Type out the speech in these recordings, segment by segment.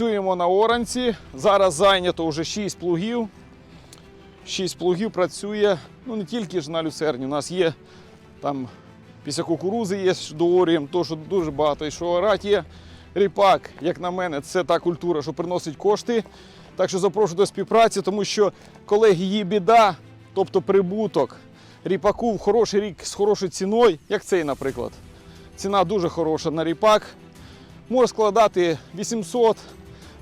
Працюємо на оранці. Зараз зайнято вже 6 плугів. 6 плугів працює ну не тільки ж на люцерні. У нас є там після кукурузи є доорієм, то що дуже багато. І що орать є ріпак, як на мене, це та культура, що приносить кошти. Так що запрошую до співпраці, тому що, колеги, її біда, тобто прибуток ріпаку в хороший рік з хорошою ціною, як цей, наприклад. Ціна дуже хороша на ріпак. Може складати 800,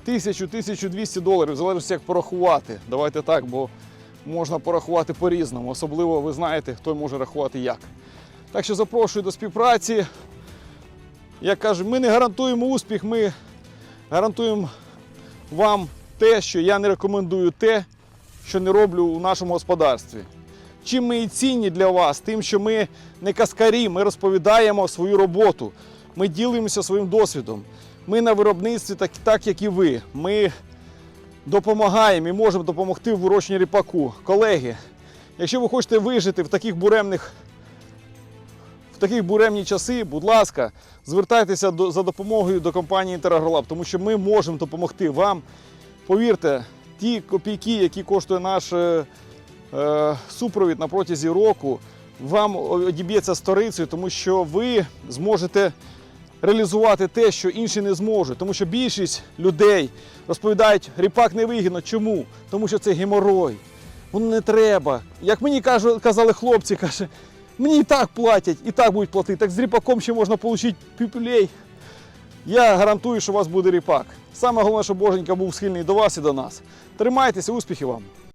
1000, 1200 доларів, в залежності як порахувати. Давайте так, бо можна порахувати по-різному. Особливо ви знаєте, хто може рахувати як. Так що запрошую до співпраці. Як кажу, ми не гарантуємо успіх, ми гарантуємо вам те, що я не рекомендую те, що не роблю у нашому господарстві. Чим ми і цінні для вас, тим, що ми не каскарі, ми розповідаємо свою роботу, ми ділимося своїм досвідом. Ми на виробництві так, так як і ви. Ми допомагаємо і можемо допомогти в вирощенні ріпаку. Колеги, якщо ви хочете вижити в таких буремних в такі буремні часи, будь ласка, звертайтеся до, за допомогою до компанії Інтерагролаб, тому що ми можемо допомогти вам. Повірте, ті копійки, які коштує наш е, е, супровід на протязі року, вам одіб'ється сторицею, тому що ви зможете реалізувати те, що інші не зможуть. Тому що більшість людей розповідають, ріпак невигідно. Чому? Тому що це геморой. Воно не треба. Як мені казали хлопці, каже, мені і так платять, і так будуть платити. Так з ріпаком ще можна отримати піпюлей. Я гарантую, що у вас буде ріпак. Саме головне, щоб Боженька був схильний до вас і до нас. Тримайтеся, успіхів вам!